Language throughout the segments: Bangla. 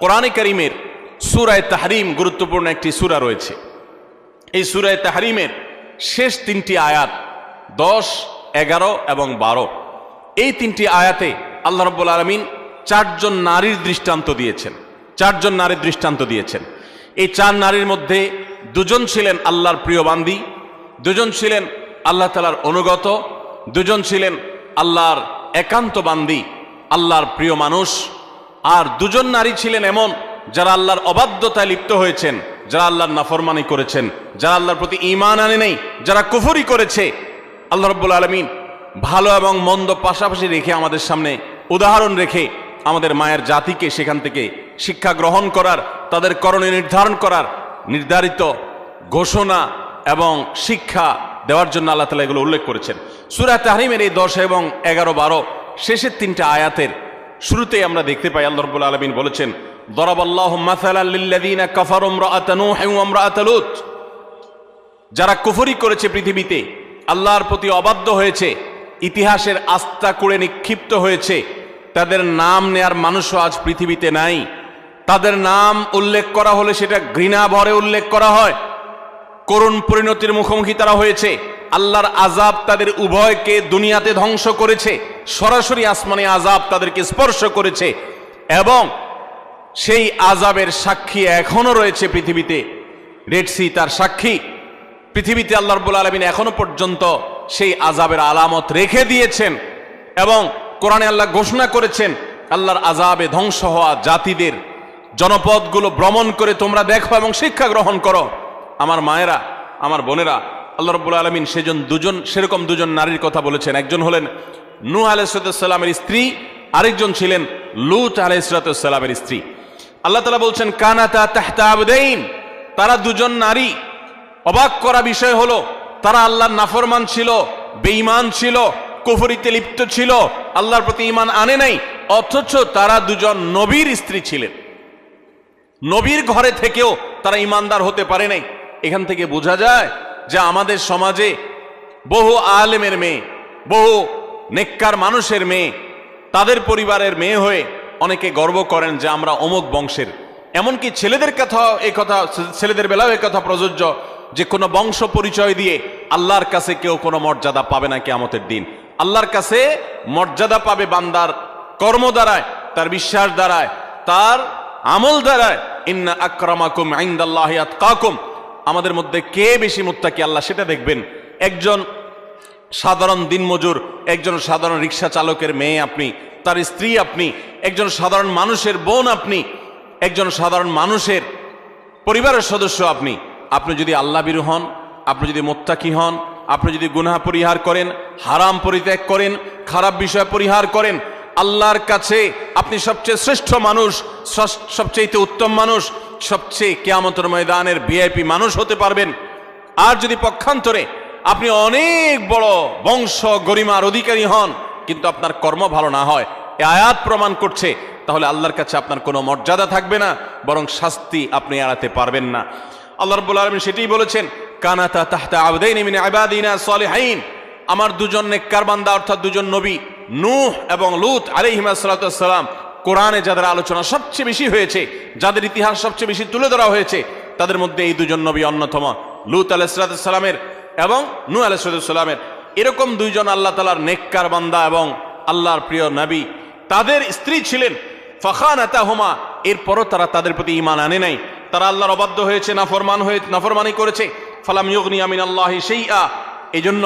কোরআনে করিমের সুরায় তাহরিম গুরুত্বপূর্ণ একটি সুরা রয়েছে। এই সুরায় তাহরিমের শেষ তিনটি আয়াত দশ, এগারো এবং বারো। এই তিনটি আয়াতে আল্লাহ রব্বুল আলমিন চারজন নারীর দৃষ্টান্ত দিয়েছেন। চারজন নারীর দৃষ্টান্ত দিয়েছেন। এই চার নারীর মধ্যে দুজন ছিলেন আল্লাহর প্রিয় বান্দি, দুজন ছিলেন আল্লাহ তালার অনুগত, দুজন ছিলেন আল্লাহর একান্ত বান্দি, আল্লাহর প্রিয় মানুষ আর দুজন নারী ছিলেন এমন যারা আল্লাহর অবাধ্যতায় লিপ্ত হয়েছেন, যারা আল্লাহর নাফরমানি করেছেন, যারা আল্লাহর প্রতি ইমান আনে নেই, যারা কুফরি করেছে। আল্লাহ রব্বুল আলমিন ভালো এবং মন্দ পাশাপাশি রেখে আমাদের সামনে উদাহরণ রেখে আমাদের মায়ের জাতিকে সেখান থেকে শিক্ষা গ্রহণ করার, তাদের করণীয় নির্ধারণ করার নির্ধারিত ঘোষণা এবং শিক্ষা দেওয়ার জন্য আল্লাহ তালা এগুলো উল্লেখ করেছেন। সুরা তাহরিমের এই দশ এবং এগারো বারো শেষের তিনটা আয়াতের শুরুতেই আমরা দেখতে পাই আল্লাহ রব্বুল আলমিন বলেছেন কাফারু ইমরাআতা নূহিন ওয়া ইমরাআতা লূত। যারা কুফরি করেছে পৃথিবীতে, আল্লাহর প্রতি অবাধ্য হয়েছে, ইতিহাসের আস্থা করে নিক্ষিপ্ত হয়েছে, তাদের নাম নেয়ার মানুষও আজ পৃথিবীতে নাই। তাদের নাম উল্লেখ করা হলে সেটা ঘৃণা ভরে উল্লেখ করা হয়। করুণ পরিণতির মুখোমুখি তারা হয়েছে। আল্লাহর আজাব তাদের উভয়কে দুনিয়াতে ধ্বংস করেছে। সরাসরি আসমানে আজাব তাদেরকে স্পর্শ করেছে এবং সেই আজাবের সাক্ষী এখনও রয়েছে পৃথিবীতে। রেডসি তার সাক্ষী। পৃথিবীতে আল্লাহ রব্বুল আলমিন এখনও পর্যন্ত সেই আজাবের আলামত রেখে দিয়েছেন এবং কোরআনে আল্লাহ ঘোষণা করেছেন, আল্লাহর আজাবে ধ্বংস হওয়া জাতিদের জনপদগুলো ভ্রমণ করে তোমরা দেখো এবং শিক্ষা গ্রহণ করো। আমার মায়েরা, আমার বোনেরা আল্লাহ রব্বুল আলমিন সেজন দুজন, সেরকম দুজন নারীর কথা বলেছেন। একজন হলেন নূহ আলাইসালামের স্ত্রী, আরেকজন ছিলেন লুত আলাইসালামের স্ত্রী। আল্লাহ তালা বলছেন, কানাতা তাহতা আবদাইন তারা দুজন নারী। অবাক করা বিষয় হলো, তারা আল্লাহর নাফরমান ছিল, বেঈমান ছিল, কুফরিতে লিপ্ত ছিল, আল্লাহর প্রতি ইমান আনে নাই, অথচ তারা দুজন নবীর স্ত্রী ছিলেন। নবীর ঘরে থেকেও তারা ইমানদার হতে পারে নাই। এখান থেকে বোঝা যায় যে আমাদের সমাজে বহু আলেমের মেয়ে, বহু নেককার মানুষের মেয়ে, তাদের পরিবারের মেয়ে হয়ে অনেকে গর্ব করেন যে আমরা অমুক বংশের। এমনকি ছেলেদের কথা এই কথা, ছেলেদের বেলাও এই কথা প্রযোজ্য যে কোনো বংশ পরিচয় দিয়ে আল্লাহর কাছে কেউ কোনো মর্যাদা পাবে না কেয়ামতের দিন। আল্লাহর কাছে মর্যাদা পাবে বান্দার কর্ম দ্বারায়, তার বিশ্বাস দ্বারায়, তার আমল দ্বারায়। ইন্না আক্রমাকুম আইন্দাল্লাহ আতকাকুম। আমাদের মধ্যে কে বেশি মুত্তাকি? আল্লাহ সেটা দেখবেন। একজন সাধারণ দিনমজুর, একজন সাধারণ রিক্সা চালকের মেয়ে আপনি, তার স্ত্রী আপনি, একজন সাধারণ মানুষের বোন আপনি, একজন সাধারণ মানুষের পরিবারের সদস্য আপনি। আপনি যদি আল্লাহ বিরু হন, আপনি যদি মোত্তাকি হন, আপনি যদি গুনাহ পরিহার করেন, হারাম পরিত্যাগ করেন, খারাপ বিষয় পরিহার করেন, আল্লাহর কাছে আপনি সবচেয়ে শ্রেষ্ঠ মানুষ, সবচেয়ে উত্তম মানুষ সবচেয়ে কেয়ামতের ময়দানের ভিআইপি মানুষ হতে পারবেন। আর যদি পক্ষান্তরে আপনি অনেক বড় বংশ, গরিমার অধিকারী হন, কিন্তু আপনার কর্ম ভালো না হয়, এ আয়াত প্রমাণ করছে, তাহলে আল্লাহর কাছে আপনার কোনো মর্যাদা থাকবে না, বরং শাস্তি আপনি এড়াতে পারবেন না। আল্লাহ রব্বুল আলমী সেটাই বলেছেন, কানাতা তাহতা আবদাইন মিন ইবাদিনা সলিহাইন। আমার দুজন নেককার অর্থাৎ দুজন নবী, নূহ এবং লুত আলাইহিমা সালাম কোরআনে যাদের আলোচনা সবচেয়ে বেশি হয়েছে, যাদের ইতিহাস সবচেয়ে বেশি তুলে ধরা হয়েছে, তাদের মধ্যে এই দুজন নবী অন্যতম, লুত আলাইসালামের এবং নু আলাইসালামের এরকম দুইজন আল্লাহ তালার নেককার বান্দা এবং আল্লাহর প্রিয় নবী, তাদের স্ত্রী ছিলেন ফখান হোমা এরপরও তারা তাদের প্রতি ইমান আনে নাই। তারা আল্লাহর অবাধ্য হয়েছে, নাফরমান হয়ে, নাফরমানি করেছে। ফালাম ইয়গনি আমিন আল্লাহ সেই আ এই জন্য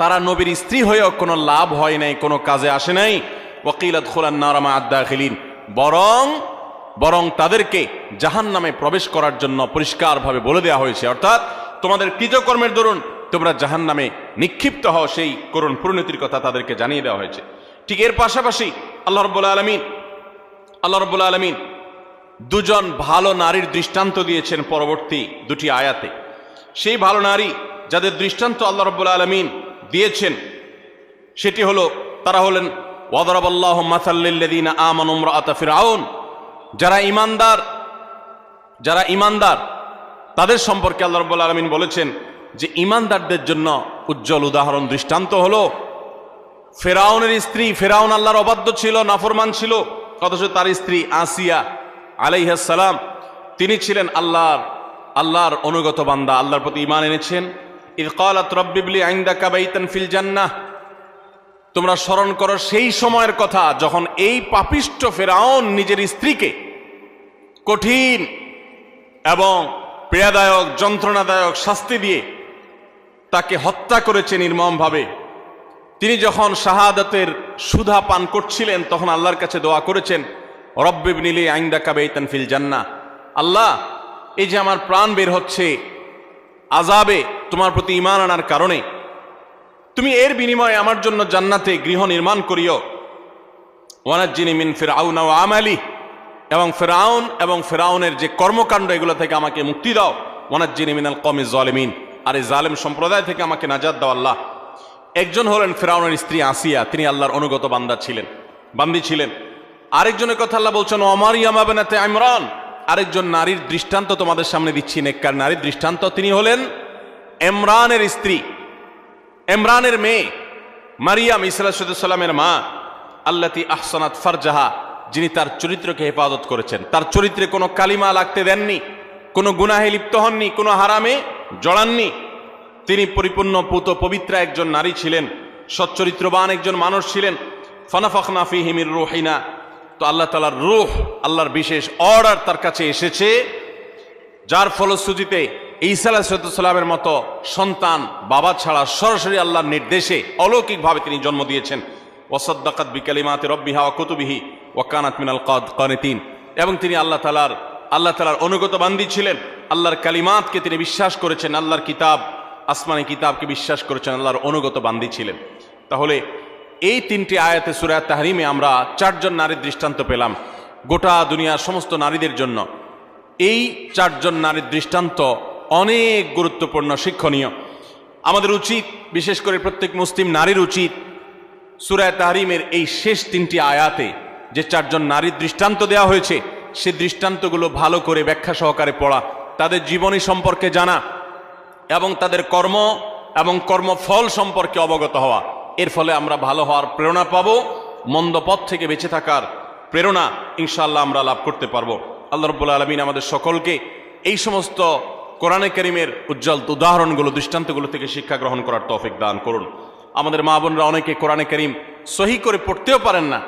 তারা নবীর স্ত্রী হয়েও কোনো লাভ হয় নাই, কোনো কাজে আসে নাই। ওকিলাত খোলান নারামা আদা খেলিন বরং বরং তাদেরকে জাহান নামে প্রবেশ করার জন্য পরিষ্কারভাবে বলে দেওয়া হয়েছে। অর্থাৎ, তোমাদের কৃতকর্মের দরুন তোমরা জাহান নামে নিক্ষিপ্ত হও সেই করুণ পরিণতির কথা তাদেরকে জানিয়ে দেওয়া হয়েছে। ঠিক এর পাশাপাশি আল্লাহ রব্বুল আলমিন, আল্লাহ রব্বুল আলমিন দুজন ভালো নারীর দৃষ্টান্ত দিয়েছেন পরবর্তী দুটি আয়াতে। সেই ভালো নারী যাদের দৃষ্টান্ত আল্লাহ রব্বুল আলমিন দিয়েছেন, সেটি হলো, তারা হলেন যারা ইমানদার যারা ইমানদার তাদের সম্পর্কে আল্লাহ রব্বুল আলমিন বলেছেন যে ইমানদারদের জন্য উজ্জ্বল উদাহরণ দৃষ্টান্ত হলো ফেরাউনের স্ত্রী ফেরাউন আল্লাহর অবাধ্য ছিল, নাফরমান ছিল, অথচ তার স্ত্রী আসিয়া আলাইহাসালাম তিনি ছিলেন আল্লাহর আল্লাহর অনুগত বান্দা, আল্লাহর প্রতি ইমান এনেছেন। ইরকালাত রব্বিবলি আইন্দা কাবাইতান ফিল জান্নাহ তোমরা স্মরণ করো সেই সময়ের কথা যখন এই পাপিষ্ট ফেরাউন নিজের স্ত্রীকে কঠিন এবং পীড়াদায়ক যন্ত্রণাদায়ক শাস্তি দিয়ে তাকে হত্যা করেছে নির্মমভাবে। তিনি যখন শাহাদাতের সুধা পান করছিলেন, তখন আল্লাহর কাছে দোয়া করেছেন রব্বিব নিলে আইন্দা কাবেইতান ফিল জান্না। আল্লাহ, এই যে আমার প্রাণ বের হচ্ছে আজাবে তোমার প্রতি ইমান আনার কারণে তুমি এর বিনিময়ে আমার জন্য জান্নাতে গৃহ নির্মাণ করিও। ওয়ানাজ্জিনী মিন ফেরাউন ও আমালি। এবং ফেরাউন এবং ফেরাউনের যে কর্মকাণ্ড, এগুলো থেকে আমাকে মুক্তি দাও। ওয়ানাজ্জিনী মিনাল কমি জলেমিন। আর এই জালেম সম্প্রদায় থেকে আমাকে নাজাদ দাও আল্লাহ। একজন হলেন ফেরাউনের স্ত্রী আসিয়া, তিনি আল্লাহর অনুগত বান্দা ছিলেন, বান্দি ছিলেন। আরেকজনের কথা আল্লাহ বলছেন অমার ইয়ামাবেনাতে ইমরান। আরেকজন নারীর দৃষ্টান্ত তোমাদের সামনে দিচ্ছি, নেককার নারীর দৃষ্টান্ত। তিনি হলেন এমরানের স্ত্রী। এমরানের মেয়ে, মারিয়াম ইসলামের মা, আল্লাতি আহসানাত ফারজাহা, যিনি তার চরিত্রকে হেফাজত করেছেন। তার চরিত্রে কোনো কালিমা লাগতে দেননি, কোনো গুনাহে লিপ্ত হননি, কোনো হারামে জড়াননি। তিনি পরিপূর্ণ পুত পবিত্রা একজন নারী ছিলেন, সচ্চরিত্রবান একজন মানুষ ছিলেন। ফনাফখনা ফি হিমির রুহিনা। তো আল্লাহ তালার রুহ, আল্লাহর বিশেষ অর্ডার তার কাছে এসেছে, যার ফলশ্রুতিতে ঈসা আলাহিসাল্লামের মতো সন্তান, বাবা ছাড়া সরাসরি আল্লাহর নির্দেশে অলৌকিকভাবে তিনি জন্ম দিয়েছেন। ওসদ্দাকাত বিকালিমাতে রব্বিহা কুতুবিহি ওয়াকানাত মিনাল কদ, কনেতিন। এবং তিনি আল্লাহ তালার আল্লাহ তালার অনুগত বান্দি ছিলেন। আল্লাহর কালিমাতকে তিনি বিশ্বাস করেছেন, আল্লাহর কিতাব, আসমানি কিতাবকে বিশ্বাস করেছেন, আল্লাহর অনুগত বান্দি ছিলেন। তাহলে এই তিনটি আয়াতে সুরায় তাহরিমে আমরা চারজন নারীর দৃষ্টান্ত পেলাম। গোটা দুনিয়ার সমস্ত নারীদের জন্য। এই চারজন নারীর দৃষ্টান্ত অনেক গুরুত্বপূর্ণ, শিক্ষণীয়। আমাদের উচিত, বিশেষ করে প্রত্যেক মুসলিম নারীর উচিত সুরায় তাহরিমের এই শেষ তিনটি আয়াতে যে চারজন নারীর দৃষ্টান্ত দেওয়া হয়েছে, সে দৃষ্টান্তগুলো ভালো করে ব্যাখ্যা সহকারে পড়া, তাদের জীবনী সম্পর্কে জানা এবং তাদের কর্ম এবং কর্মফল সম্পর্কে অবগত হওয়া। এর ফলে আমরা ভালো হওয়ার প্রেরণা পাব, মন্দ পথ থেকে বেঁচে থাকার প্রেরণা ইনশাল্লাহ আমরা লাভ করতে পারব। আল্লাহ রব্বুল আলমিন আমাদের সকলকে এই সমস্ত কোরআনে করিমের উজ্জ্বল উদাহরণগুলো, দৃষ্টান্তগুলো থেকে শিক্ষা গ্রহণ করার তৌফিক দান করুন। আমাদের মা বোনরা অনেকে কোরআনে করিম সহি করে পড়তেও পারেন না,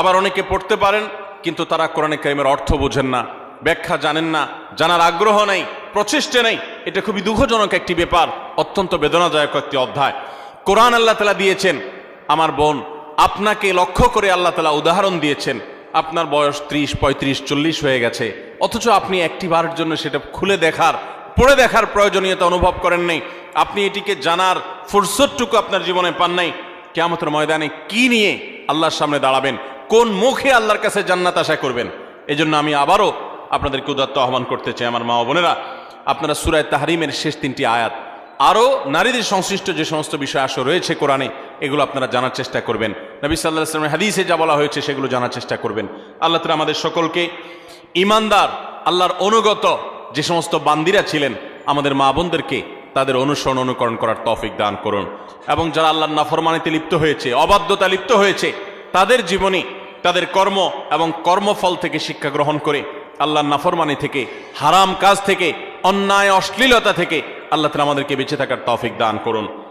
আবার অনেকে পড়তে পারেন, কিন্তু তারা কোরআনে করিমের অর্থ বোঝেন না, ব্যাখ্যা জানেন না, জানার আগ্রহ নেই, প্রচেষ্টা নেই। এটা খুবই দুঃখজনক একটি ব্যাপার, অত্যন্ত বেদনাদায়ক একটি অধ্যায়। কোরআন আল্লাহ তালা দিয়েছেন, আমার বোন, আপনাকে লক্ষ্য করে আল্লাহ তালা উদাহরণ দিয়েছেন, আপনার বয়স ত্রিশ, পঁয়ত্রিশ, চল্লিশ হয়ে গেছে, অথচ আপনি একটি বারের জন্য সেটা খুলে দেখার পড়ে দেখার প্রয়োজনীয়তা অনুভব করেন নাই। আপনি এটিকে জানার ফুরসতটুকু আপনার জীবনে পান নাই। কেমতের ময়দানে কি নিয়ে আল্লাহর সামনে দাঁড়াবেন? কোন মুখে আল্লাহর কাছে জান্নাত আশা করবেন? এজন্য আমি আবারও আপনাদেরকে উদাত্ত আহ্বান করতে চাই, আমার মা বোনেরা। আপনারা সুরায় তাহারিমের শেষ তিনটি আয়াত, আরও নারীদের সংশ্লিষ্ট যে সমস্ত বিষয় আসো রয়েছে কোরআনে, এগুলো আপনারা জানার চেষ্টা করবেন। নবী সাল্লাহ আসলামের হাদিসে যা বলা হয়েছে, সেগুলো জানার চেষ্টা করবেন। আল্লাহ তালা আমাদের সকলকে ইমানদার আল্লাহর অনুগত যে সমস্ত বান্দিরা ছিলেন, আমাদের মা বোনদেরকে তাদের অনুসরণ অনুকরণ করার তফিক দান করুন। এবং যারা আল্লাহর নাফরমানিতে লিপ্ত হয়েছে, অবাধ্যতা লিপ্ত হয়েছে, তাদের জীবনে, তাদের কর্ম এবং কর্মফল থেকে শিক্ষা গ্রহণ করে আল্লাহর নাফরমানি থেকে, হারাম কাজ থেকে, অন্যায় অশ্লীলতা থেকে আল্লাহ তালা আমাদেরকে বেঁচে থাকার তফিক দান করুন।